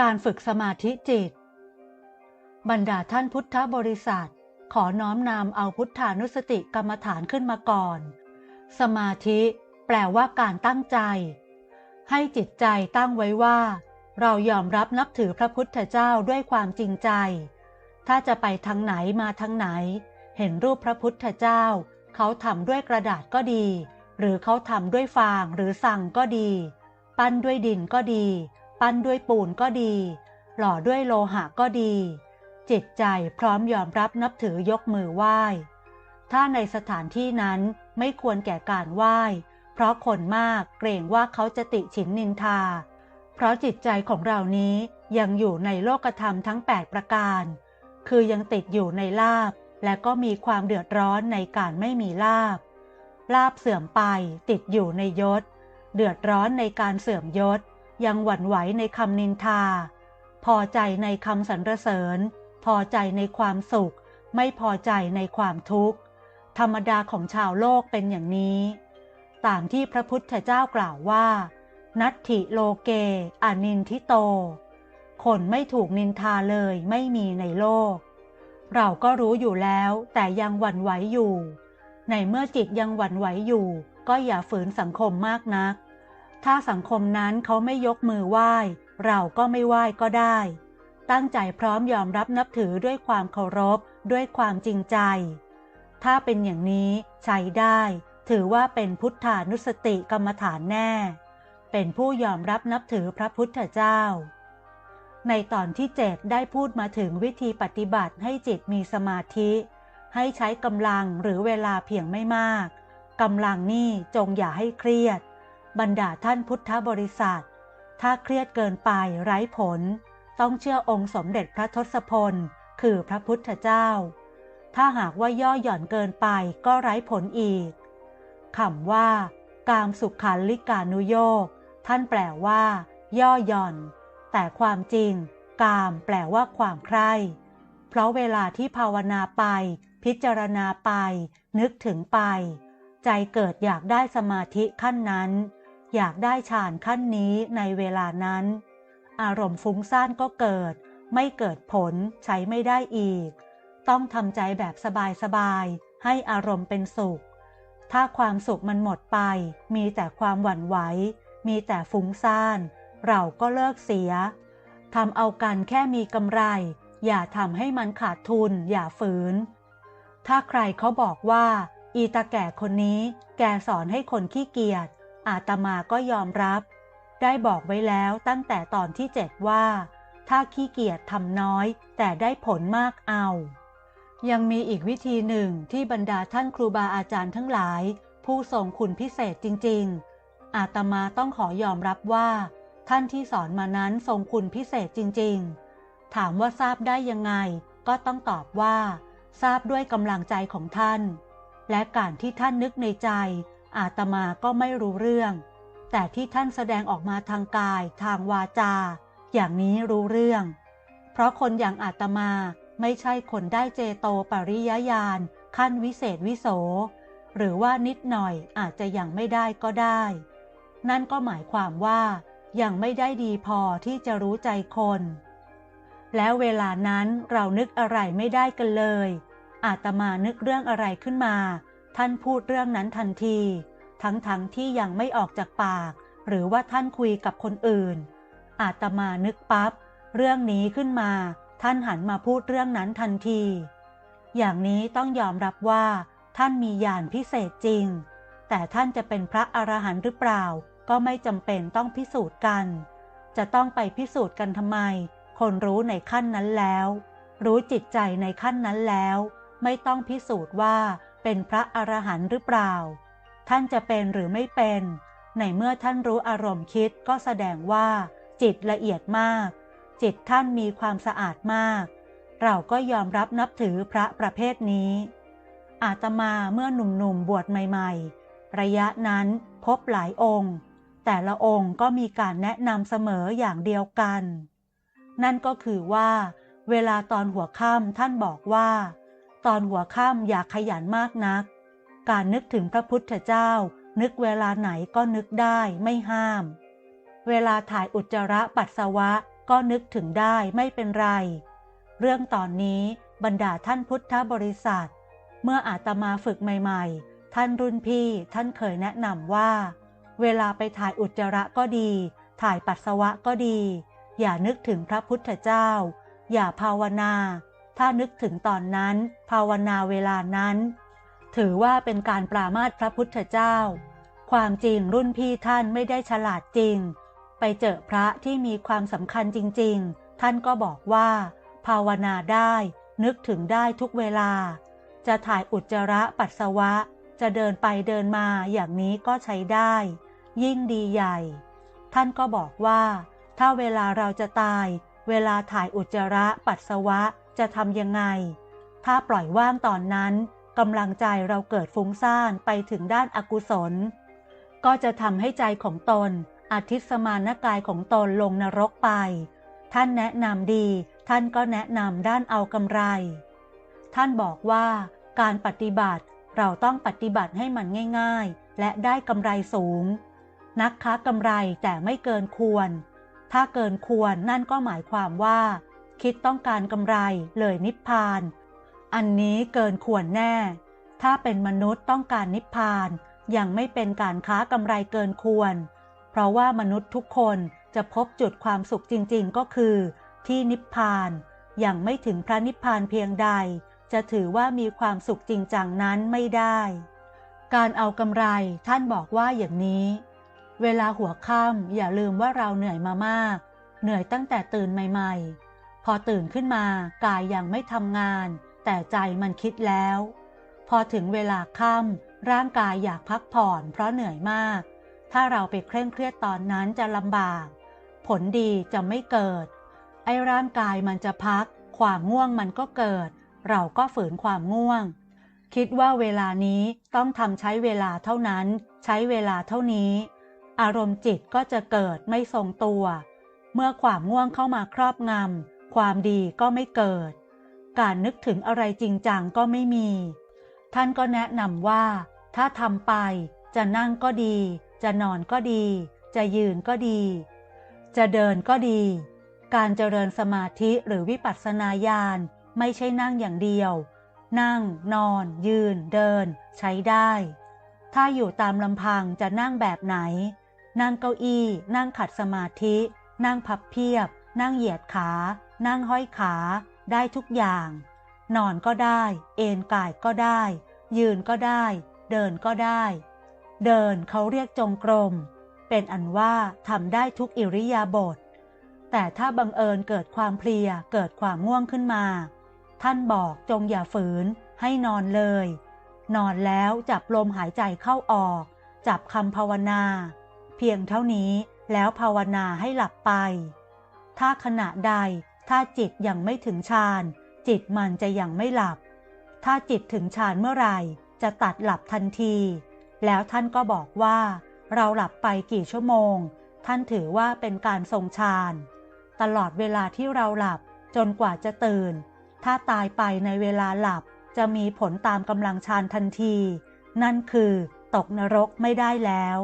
การฝึกสมาธิจิต บรรดาท่านพุทธบริษัท ขอน้อมนำเอาพุทธานุสติกรรมฐานขึ้นมาก่อน สมาธิแปลว่าการตั้งใจ ให้จิตใจตั้งไว้ว่า เรายอมรับนับถือพระพุทธเจ้าด้วยความจริงใจ ถ้าจะไปทางไหนมาทางไหน เห็นรูปพระพุทธเจ้า เขาทำด้วยกระดาษก็ดี หรือเขาทำด้วยฟางหรือสั่งก็ดี ปั้นด้วยดินก็ดี ปั้นด้วยปูนก็ดี หล่อด้วยโลหะก็ดี จิตใจพร้อมยอมรับนับถือยกมือไหว้ ถ้าในสถานที่นั้นไม่ควรแก่การไหว้ เพราะคนมากเกรงว่าเขาจะติฉินนินทา เพราะจิตใจของเรานี้ยังอยู่ในโลกธรรมทั้ง 8 ประการ คือยังติดอยู่ในลาบ และก็มีความเดือดร้อนในการไม่มีลาบ ลาบเสื่อมไปติดอยู่ในยศ เดือดร้อนในการเสื่อมยศ ยังหวั่นไหวในคำนินทา พอใจในคำสรรเสริญ พอใจในความสุข ไม่พอใจในความทุกข์ ธรรมดาของชาวโลกเป็นอย่างนี้ ตามที่พระพุทธเจ้ากล่าวว่า นัตถิโลเกอนินทิโต คนไม่ถูกนินทาเลยไม่มีในโลก เราก็รู้อยู่แล้วแต่ยังหวั่นไหวอยู่ ในเมื่อจิตยังหวั่นไหวอยู่ ก็อย่าฝืนสังคมมากนัก ถ้าสังคมนั้นเขาไม่ยกมือไหว้ เราก็ไม่ไหว้ก็ได้ ตั้งใจพร้อมยอมรับนับถือด้วยความเคารพ ด้วยความจริงใจ ถ้าเป็นอย่างนี้ใช้ได้ ถือว่าเป็นพุทธานุสติกรรมฐานแน่ เป็นผู้ยอมรับนับถือพระพุทธเจ้า ในตอนที่เจ็ดได้พูดมาถึงวิธีปฏิบัติให้จิตมีสมาธิ ให้ใช้กำลังหรือเวลาเพียงไม่มากกำลังนี่จงอย่าให้เครียด บรรดาท่านพุทธบริษัท ถ้าเครียดเกินไปไร้ผล ต้องเชื่อองค์สมเด็จพระทศพล คือพระพุทธเจ้า ถ้าหากว่าย่อหย่อนเกินไปก็ไร้ผลอีกคำว่า กามสุขขันลิกานุโยกท่านแปลว่า ย่อหย่อน แต่ความจริง กามแปลว่าความใคร่เพราะเวลาที่ภาวนาไป พิจารณาไป นึกถึงไป ใจเกิดอยากได้สมาธิขั้นนั้น อยากได้ฌานขั้นนี้ในเวลานั้น อารมณ์ฟุ้งซ่านก็เกิด ไม่เกิดผลใช้ไม่ได้อีก ต้องทำใจแบบสบายๆ ให้อารมณ์เป็นสุข ถ้าความสุขมันหมดไป มีแต่ความหวั่นไหว มีแต่ฟุ้งซ่าน เราก็เลิกเสียทำเอากันแค่มีกำไร อย่าทำให้มันขาดทุน อย่าฝืน ถ้าใครเขาบอกว่า อีตาแก่คนนี้ แกสอนให้คนขี้เกียจ อาตมาก็ยอมรับ ได้บอกไว้แล้วตั้งแต่ตอนที่เจ็ดว่า ถ้าขี้เกียจทำน้อย แต่ได้ผลมากเอา ยังมีอีกวิธีหนึ่งที่บรรดาท่านครูบาอาจารย์ทั้งหลาย ผู้ทรงคุณพิเศษจริง ๆ อาตมาต้องขอยอมรับว่า ท่านที่สอนมานั้นทรงคุณพิเศษจริง ๆ ถามว่าทราบได้ยังไง ก็ต้องตอบว่า ทราบด้วยกำลังใจของท่าน และการที่ท่านนึกในใจ อาตมาก็ไม่รู้เรื่อง แต่ที่ท่านแสดงออกมาทางกาย ทางวาจา อย่างนี้รู้เรื่อง เพราะคนอย่างอาตมาไม่ใช่คนได้เจโตปริยญาณขั้นวิเศษวิโส หรือว่านิดหน่อยอาจจะยังไม่ได้ก็ได้ นั่นก็หมายความว่ายังไม่ได้ดีพอที่จะรู้ใจคน แล้วเวลานั้นเรานึกอะไรไม่ได้กันเลย อาตมานึกเรื่องอะไรขึ้นมา ท่านพูดเรื่องนั้นทันที ทั้งๆทที่ยังไม่ออกจากปาก หรือว่าท่านคุยกับคนอื่น อาตมานึกปับ๊บเรื่องนี้ขึ้นมา ท่านหันมาพูดเรื่องนั้นทันที อย่างนี้ต้องยอมรับว่า ท่านมีญาณพิเศษจริง แต่ท่านจะเป็นพระอรหันต์หรือเปล่า ก็ไม่จำเป็นต้องพิสูจน์กัน จะต้องไปพิสูจน์กันทำไม คนรู้ในขั้นนั้นแล้ว รู้จิตใจในขั้นนั้นแล้ว ไม่ต้องพิสูจน์ว่า เป็นพระอรหันต์หรือเปล่า ท่านจะเป็นหรือไม่เป็น ในเมื่อท่านรู้อารมณ์คิดก็แสดงว่า จิตละเอียดมาก จิตท่านมีความสะอาดมาก เราก็ยอมรับนับถือพระประเภทนี้ อาตมาเมื่อหนุ่มๆบวชใหม่ๆ ระยะนั้นพบหลายองค์ แต่ละองค์ก็มีการแนะนำเสมออย่างเดียวกัน นั่นก็คือว่า เวลาตอนหัวค่ำท่านบอกว่า ตอนหัวค่ำอย่าขยันมากนัก การนึกถึงพระพุทธเจ้า นึกเวลาไหนก็นึกได้ไม่ห้าม เวลาถ่ายอุจจาระปัสสาวะก็นึกถึงได้ไม่เป็นไร เรื่องตอนนี้บรรดาท่านพุทธบริษัท เมื่ออาตมาฝึกใหม่ๆ ท่านรุ่นพี่ท่านเคยแนะนำว่า เวลาไปถ่ายอุจจาระก็ดี ถ่ายปัสสาวะก็ดี อย่านึกถึงพระพุทธเจ้า อย่าภาวนา ถ้านึกถึงตอนนั้น ภาวนาเวลานั้น ถือว่าเป็นการปรามาสพระพุทธเจ้า ความจริงรุ่นพี่ท่านไม่ได้ฉลาดจริง ไปเจอพระที่มีความสำคัญจริง ๆ ท่านก็บอกว่า ภาวนาได้นึกถึงได้ทุกเวลา จะถ่ายอุจจาระปัสสาวะ จะเดินไปเดินมาอย่างนี้ก็ใช้ได้ ยิ่งดีใหญ่ ท่านก็บอกว่า ถ้าเวลาเราจะตาย เวลาถ่ายอุจจาระปัสสาวะ จะทำยังไง ถ้าปล่อยว่างตอนนั้นกำลังใจเราเกิดฟุ้งซ่านไปถึงด้านอากุศล ก็จะทำให้ใจของตนอาทิตสมานกายของตนลงนรกไป ท่านแนะนำดี ท่านก็แนะนำด้านเอากำไร ท่านบอกว่าการปฏิบัติเราต้องปฏิบัติให้มันง่าย ๆ และได้กำไรสูง นักค้ากำไรแต่ไม่เกินควร ถ้าเกินควรนั่นก็หมายความว่า คิดต้องการกำไรเลยนิพพาน อันนี้เกินควรแน่ ถ้าเป็นมนุษย์ต้องการนิพพาน ยังไม่เป็นการค้ากำไรเกินควร เพราะว่ามนุษย์ทุกคนจะพบจุดความสุขจริงๆ ก็คือ ที่นิพพานยังไม่ถึงพระนิพพานเพียงใด จะถือว่ามีความสุขจริงจังนั้นไม่ได้ การเอากำไรท่านบอกว่าอย่างนี้ เวลาหัวค่ำอย่าลืมว่าเราเหนื่อยมามาก เหนื่อยตั้งแต่ตื่นใหม่ ๆ พอตื่นขึ้นมากายยังไม่ทำงาน แต่ใจมันคิดแล้ว พอถึงเวลาค่ำร่างกายอยากพักผ่อนเพราะเหนื่อยมาก ถ้าเราไปเคร่งเครียดตอนนั้นจะลำบาก ผลดีจะไม่เกิด ไอ้ร่างกายมันจะพัก ความง่วงมันก็เกิด เราก็ฝืนความง่วง คิดว่าเวลานี้ต้องทำใช้เวลาเท่านั้น ใช้เวลาเท่านี้ อารมณ์จิตก็จะเกิดไม่ทรงตัว เมื่อความง่วงเข้ามาครอบงำ ความดีก็ไม่เกิด การนึกถึงอะไรจริงจังก็ไม่มี ท่านก็แนะนำว่า ถ้าทำไป จะนั่งก็ดี จะนอนก็ดี จะยืนก็ดี จะเดินก็ดี การเจริญสมาธิหรือวิปัสสนาญาณไม่ใช่นั่งอย่างเดียว นั่ง นอน ยืน เดิน ใช้ได้ ถ้าอยู่ตามลำพังจะนั่งแบบไหน นั่งเก้าอี้ นั่งขัดสมาธิ นั่งพับเพียบ นั่งเหยียดขา นั่งห้อยขาได้ทุกอย่าง นอนก็ได้ เอนกายก็ได้ ยืนก็ได้ เดินก็ได้ เดินเขาเรียกจงกรม เป็นอันว่าทำได้ทุกอิริยาบถแต่ถ้าบังเอิญเกิดความเพลียเกิดความง่วงขึ้นมา ท่านบอกจงอย่าฝืนให้นอนเลย นอนแล้วจับลมหายใจเข้าออก จับคำภาวนา เพียงเท่านี้แล้วภาวนาให้หลับไป ถ้าขณะใด ถ้าจิตยังไม่ถึงฌานจิตมันจะยังไม่หลับ ถ้าจิตถึงฌานเมื่อไหร่จะตัดหลับทันที แล้วท่านก็บอกว่า เราหลับไปกี่ชั่วโมง ท่านถือว่าเป็นการทรงฌานตลอดเวลาที่เราหลับจนกว่าจะตื่น ถ้าตายไปในเวลาหลับจะมีผลตามกำลังฌานทันที นั่นคือตกนรกไม่ได้แล้ว